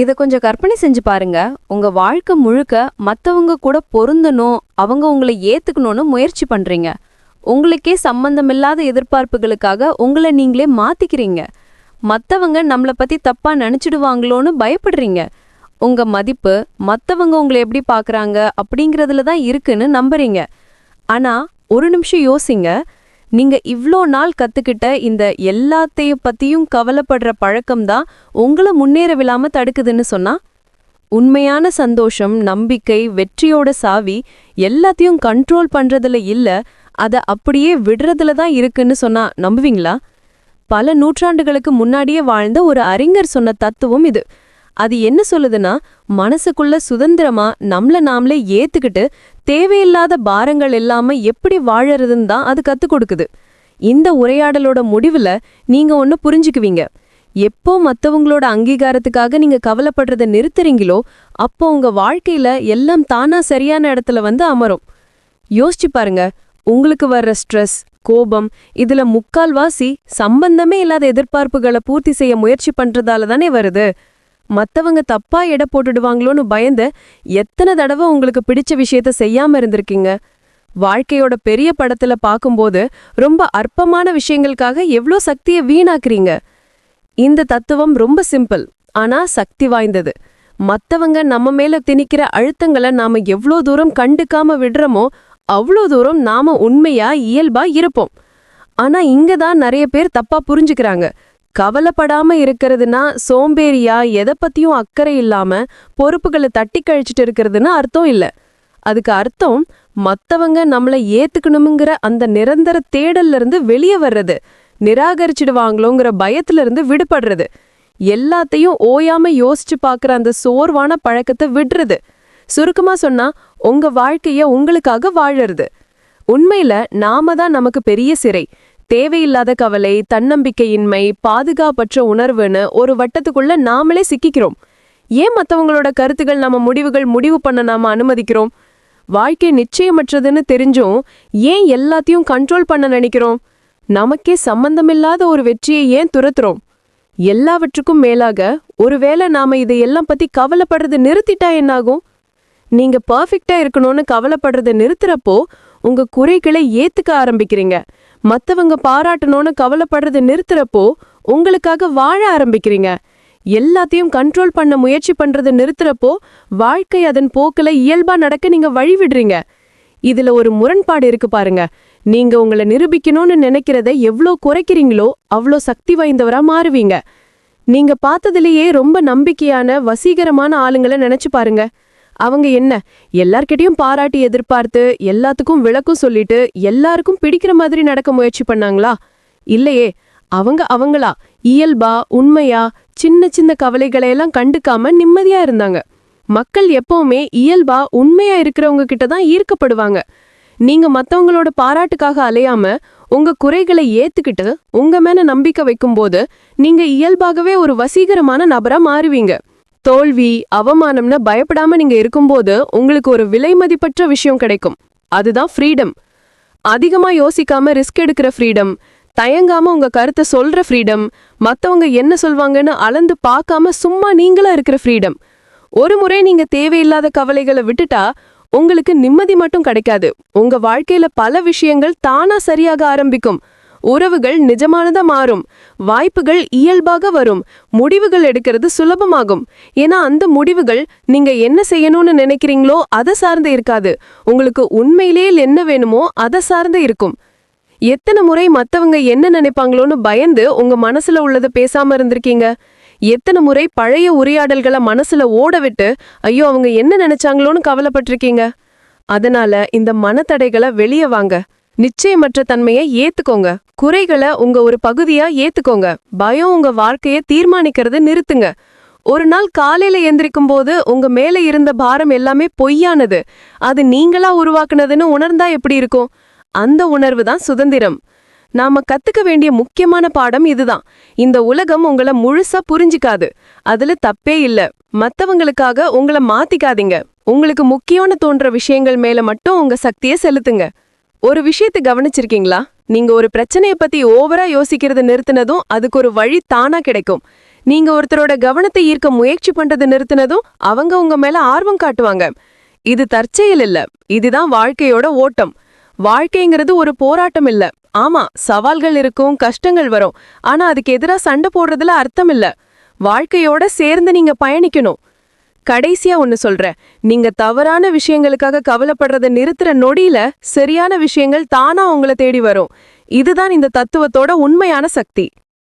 இத கொஞ்சம் கற்பனை செஞ்சு பாருங்க. உங்க வாழ்க்கை முழுக்க மத்தவங்க கூட பொருந்தணும் அவங்க உங்களை ஏத்துக்கணும்னு முயற்சி பண்றீங்க. உங்களுக்கே சம்பந்தமில்லாத எதிர்பார்ப்புகளுக்காக உங்களை நீங்களே மாத்திக்கிறீங்க. மத்தவங்க நம்மள பத்தி தப்பா நினைச்சிடுவாங்களோன்னு பயப்படுறீங்க. உங்க மதிப்பு மத்தவங்க உங்களை எப்படி பாக்குறாங்க அப்படிங்கறதுல தான் இருக்குன்னு நம்புறீங்க. ஆனா ஒரு நிமிஷம் யோசிங்க. நீங்க இவ்ளோ நாள் கத்துக்கிட்ட இந்த எல்லாத்தைய பத்தியும் கவலைப்படுற பழக்கம்தான் உங்களை முன்னேற விழாம தடுக்குதுன்னு சொன்னா? உண்மையான சந்தோஷம் நம்பிக்கை வெற்றியோட சாவி எல்லாத்தையும் கண்ட்ரோல் பண்றதுல இல்ல அத அப்படியே விடுறதுல தான் இருக்குன்னு சொன்னா நம்புவீங்களா? பல நூற்றாண்டுகளுக்கு முன்னாடியே வாழ்ந்த ஒரு அறிஞர் சொன்ன தத்துவம் இது. அது என்ன சொல்லுதுன்னா மனசுக்குள்ள சுதந்திரமா நம்மள நாமளே ஏத்துக்கிட்டு தேவையில்லாத பாரங்கள் இல்லாம எப்படி வாழறதுன்னு தான் அது கத்து கொடுக்குது. இந்த உரையாடலோட முடிவுல நீங்க ஒன்னு புரிஞ்சுக்குவீங்க. எப்போ மத்தவங்களோட அங்கீகாரத்துக்காக நீங்க கவலைப்படுறதை நிறுத்துறீங்களோ அப்போ உங்க வாழ்க்கையில எல்லாம் தானா சரியான இடத்துல வந்து அமரும். யோசிச்சு பாருங்க. உங்களுக்கு வர்ற ஸ்ட்ரெஸ் கோபம் இதுல முக்கால்வாசி சம்பந்தமே இல்லாத எதிர்பார்ப்புகளை பூர்த்தி செய்ய முயற்சி பண்றதால தானே வருது. மத்தவங்க தப்பா எடை போட்டுடுவாங்களோன்னு பயந்து எத்தனை தடவை உங்களுக்கு பிடிச்ச விஷயத்த செய்யாம இருந்திருக்கீங்க? வாழ்க்கையோட பெரிய படத்துல பாக்கும்போது ரொம்ப அற்பமான விஷயங்களுக்காக எவ்ளோ சக்தியை வீணாக்குறீங்க? இந்த தத்துவம் ரொம்ப சிம்பிள் ஆனா சக்தி வாய்ந்தது. மத்தவங்க நம்ம மேல திணிக்கிற அழுத்தங்களை நாம எவ்ளோ தூரம் கண்டுக்காம விடுறோமோ அவ்ளோ தூரம் நாம உண்மையா இயல்பா இருப்போம். ஆனா இங்க தான் நிறைய பேர் தப்பா புரிஞ்சுக்கிறாங்க. கவலைப்படாம இருக்கிறதுனா சோம்பேறியா எதை பத்தியும் அக்கறை இல்லாம பொறுப்புகளை தட்டி கழிச்சிட்டு இருக்கிறதுன்னு அர்த்தம் இல்ல. அதுக்கு அர்த்தம் மத்தவங்க நம்மள ஏத்துக்கணுங்கிற அந்த நிரந்தர தேடல்ல இருந்து வெளியே வர்றது நிராகரிச்சிடுவாங்களோங்கிற பயத்துல இருந்து விடுபடுறது எல்லாத்தையும் ஓயாம யோசிச்சு பார்க்குற அந்த சோர்வான பழக்கத்தை விடுறது. சுருக்கமா சொன்னா உங்க வாழ்க்கைய உங்களுக்காக வாழறது. உண்மையில நாம தான் நமக்கு பெரிய சிறை. தேவையில்லாத கவலை தன்னம்பிக்கையின்மை பாதுகாப்பற்ற உணர்வுன்னு ஒரு வட்டத்துக்குள்ள நாமளே சிக்கிக்கிறோம். ஏன் மத்தவங்களோட கருத்துகள் நம்ம முடிவுகள் முடிவு பண்ண நாம அனுமதிக்கிறோம்? வாழ்க்கை நிச்சயமற்றதுன்னு தெரிஞ்சும் ஏன் எல்லாத்தையும் கண்ட்ரோல் பண்ண நினைக்கிறோம்? நமக்கே சம்பந்தமில்லாத ஒரு வெற்றியை ஏன் துரத்துறோம்? எல்லாவற்றுக்கும் மேலாக ஒருவேளை நாம இதையெல்லாம் பத்தி கவலைப்படுறது நிறுத்திட்டா என்னாகும்? நீங்க பர்ஃபெக்ட்டா இருக்கணும்னு கவலைப்படுறதை நிறுத்துறப்போ உங்க குறைகளை ஏத்துக்க ஆரம்பிக்கிறீங்க. மத்தவங்க பாராட்டணும்னு கவலைப்படுறத நிறுத்துறப்போ உங்களுக்காக வாழ ஆரம்பிக்கிறீங்க. எல்லாத்தையும் கண்ட்ரோல் பண்ண முயற்சி பண்றத நிறுத்துறப்போ வாழ்க்கை அதன் போக்கில் இயல்பா நடக்க நீங்க வழி விடுறீங்க இதுல ஒரு முரண்பாடு இருக்கு பாருங்க. நீங்க உங்களை நிரூபிக்கணும்னு நினைக்கிறத எவ்ளோ குறைக்கிறீங்களோ அவ்ளோ சக்தி வாய்ந்தவரா மாறுவீங்க. நீங்க பார்த்ததுலயே ரொம்ப நம்பிக்கையான வசீகரமான ஆளுங்களை நினைச்சு பாருங்க. அவங்க என்ன? எல்லார்கிட்டயும் பாராட்டி எதிர்பார்த்து எல்லாத்துக்கும் விளக்கும் சொல்லிட்டு எல்லாருக்கும் பிடிக்கிற மாதிரி நடக்க முயற்சி பண்ணாங்களா? இல்லையே. அவங்க அவங்களா. இயல்பா உண்மையா சின்ன சின்ன கவலைகளை எல்லாம் கண்டுக்காம நிம்மதியா இருந்தாங்க. மக்கள் எப்பவுமே இயல்பா உண்மையா இருக்கிறவங்க கிட்ட தான் ஈர்க்கப்படுவாங்க. நீங்க மத்தவங்களோட பாராட்டுக்காக அலையாம உங்க குறைகளை ஏத்துக்கிட்டு உங்க மேல நம்பிக்கை வைக்கும்போது நீங்க இயல்பாகவே ஒரு வசீகரமான நபரா மாறுவீங்க. தோல்வி அவமானம்னு பயப்படாம நீங்க இருக்கும்போது உங்களுக்கு ஒரு விலை மதிப்பற்ற விஷயம் கிடைக்கும். அதுதான் ஃப்ரீடம் அதிகமா யோசிக்காம ரிஸ்க் எடுக்கிற ஃப்ரீடம் தயங்காம உங்க கருத்தை சொல்ற ஃப்ரீடம் மத்தவங்க என்ன சொல்வாங்கன்னு அளந்து பார்க்காம சும்மா நீங்களா இருக்கிற ஃப்ரீடம் ஒரு முறை நீங்க தேவையில்லாத கவலைகளை விட்டுட்டா உங்களுக்கு நிம்மதி மட்டும் கிடைக்காது. உங்க வாழ்க்கையில பல விஷயங்கள் தானா சரியாக ஆரம்பிக்கும். உறவுகள் நிஜமானதா மாறும். வாய்ப்புகள் இயல்பாக வரும். முடிவுகள் எடுக்கிறது சுலபமாகும். ஏன்னா அந்த முடிவுகள் நீங்க என்ன செய்யணும்னு நினைக்கிறீங்களோ அதை சார்ந்து இருக்காது. உங்களுக்கு உண்மையிலேயே என்ன வேணுமோ அதை சார்ந்து இருக்கும். எத்தனை முறை மத்தவங்க என்ன நினைப்பாங்களோன்னு பயந்து உங்க மனசுல உள்ளதை பேசாம இருந்திருக்கீங்க? எத்தனை முறை பழைய உரையாடல்களை மனசுல ஓட விட்டு ஐயோ அவங்க என்ன நினைச்சாங்களோன்னு கவலைப்பட்டிருக்கீங்க? அதனால இந்த மனத்தடைகளை வெளியே வாங்க. நிச்சயமற்ற தன்மையை ஏத்துக்கோங்க. குறைகளை உங்க ஒரு பகுதியா ஏத்துக்கோங்க. பயம் உங்க வாழ்க்கைய தீர்மானிக்கிறத நிறுத்துங்க. ஒரு நாள் காலையில எந்திரிக்கும் போது உங்க மேல இருந்த பாரம் எல்லாமே பொய்யானது. அது நீங்களா உருவாக்குனதுன்னு உணர்ந்தா எப்படி இருக்கும்? அந்த உணர்வு தான் சுதந்திரம். நாம கத்துக்க வேண்டிய முக்கியமான பாடம் இதுதான். இந்த உலகம் உங்கள முழுசா புரிஞ்சுக்காது. அதுல தப்பே இல்ல. மத்தவங்களுக்காக உங்கள மாத்திக்காதீங்க. உங்களுக்கு முக்கியம்னு தோன்ற விஷயங்கள் மேல மட்டும் உங்க சக்தியை செலுத்துங்க. ஒரு விஷயத்தை கவனிச்சிருக்கீங்களா? நீங்க ஒரு பிரச்சனைய பத்தி ஓவரா யோசிக்கிறத நிறுத்தினதும் அதுக்கு ஒரு வழி தானா கிடைக்கும். நீங்க ஒருத்தரோட கவனத்தை ஈர்க்க முயற்சி பண்றதை நிறுத்தினதும் அவங்க உங்க மேல ஆர்வம் காட்டுவாங்க. இது தற்செயல் இல்ல. இதுதான் வாழ்க்கையோட ஓட்டம். வாழ்க்கைங்கிறது ஒரு போராட்டம் இல்ல. ஆமா சவால்கள் இருக்கும் கஷ்டங்கள் வரும். ஆனா அதுக்கு எதிரா சண்டை போடுறதுல அர்த்தம் இல்ல. வாழ்க்கையோட சேர்ந்து நீங்க பயணிக்கணும். கடைசியா ஒன்னு சொல்றேன். நீங்க தவறான விஷயங்களுக்காக கவலைப்படுறதை நிறுத்துற நொடியில சரியான விஷயங்கள் தானா உங்களை தேடி வரும். இதுதான் இந்த தத்துவத்தோட உண்மையான சக்தி.